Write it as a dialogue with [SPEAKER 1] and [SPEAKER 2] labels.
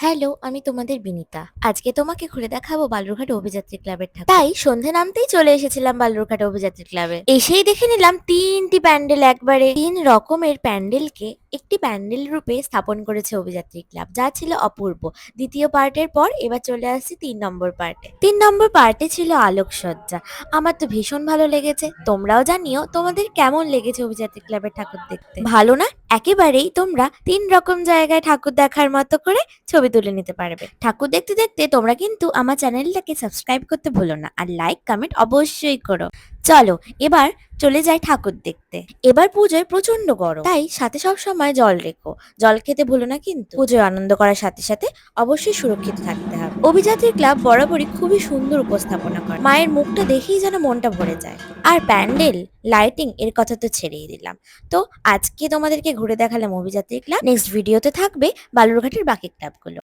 [SPEAKER 1] Hello, আমি তোমাদের বিনিতা। আজকে তোমাকে ঘুরে দেখাবো বালুরঘাট অভিযাত্রী ক্লাবের ঠাকুর। তাই সন্ধে নামতেই চলে এসেছিলাম বালুরঘাট অভিযাত্রী ক্লাবে। এসেই দেখে নিলাম তিনটি প্যান্ডেল একবারে। তিন রকমের প্যান্ডেলকে একটি প্যান্ডেল রূপে স্থাপন করেছে অভিযাত্রী ক্লাব, যা ছিল অপূর্ব। দ্বিতীয় পার্টের পর এবার চলে আসছি তিন নম্বর পার্টে। তিন নম্বর পার্টে ছিল আলোকসজ্জা। আমার তো ভীষণ ভালো লেগেছে। তোমরাও জানিও তোমাদের কেমন লেগেছে অভিযাত্রী ক্লাবের ঠাকুর দেখতে। ভালো না? একেবারেই তোমরা তিন রকম জায়গায় ঠাকুর দেখার মতো করে ছবি তুলে নিতে পারবে। ঠাকুর দেখতে দেখতে তোমরা কিন্তু আমার চ্যানেলটাকে সাবস্ক্রাইব করতে ভুলো না। আর লাইক কমেন্ট অবশ্যই করো। চলো, এবার চলে যাই ঠাকুর দেখতে। এবার পুজোয় প্রচণ্ড গরম। তাই সাথে সব সময় জল রেখো। জল খেতে ভুলো না কিন্তু। পুজোয় আনন্দ করার সাথে সাথে অবশ্যই সুরক্ষিত থাকতে হবে। অভিযাত্রী ক্লাব বরাবরই খুবই সুন্দর উপস্থাপনা করে। মায়ের মুখটা দেখেই যেন মনটা ভরে যায়। আর প্যান্ডেল, লাইটিং এর কথা তো ছেড়েই দিলাম। তো আজকে তোমাদেরকে ঘুরে দেখালাম অভিযাত্রী ক্লাব। নেক্সট ভিডিওতে থাকবে বালুরঘাটের বাকি ক্লাবগুলো।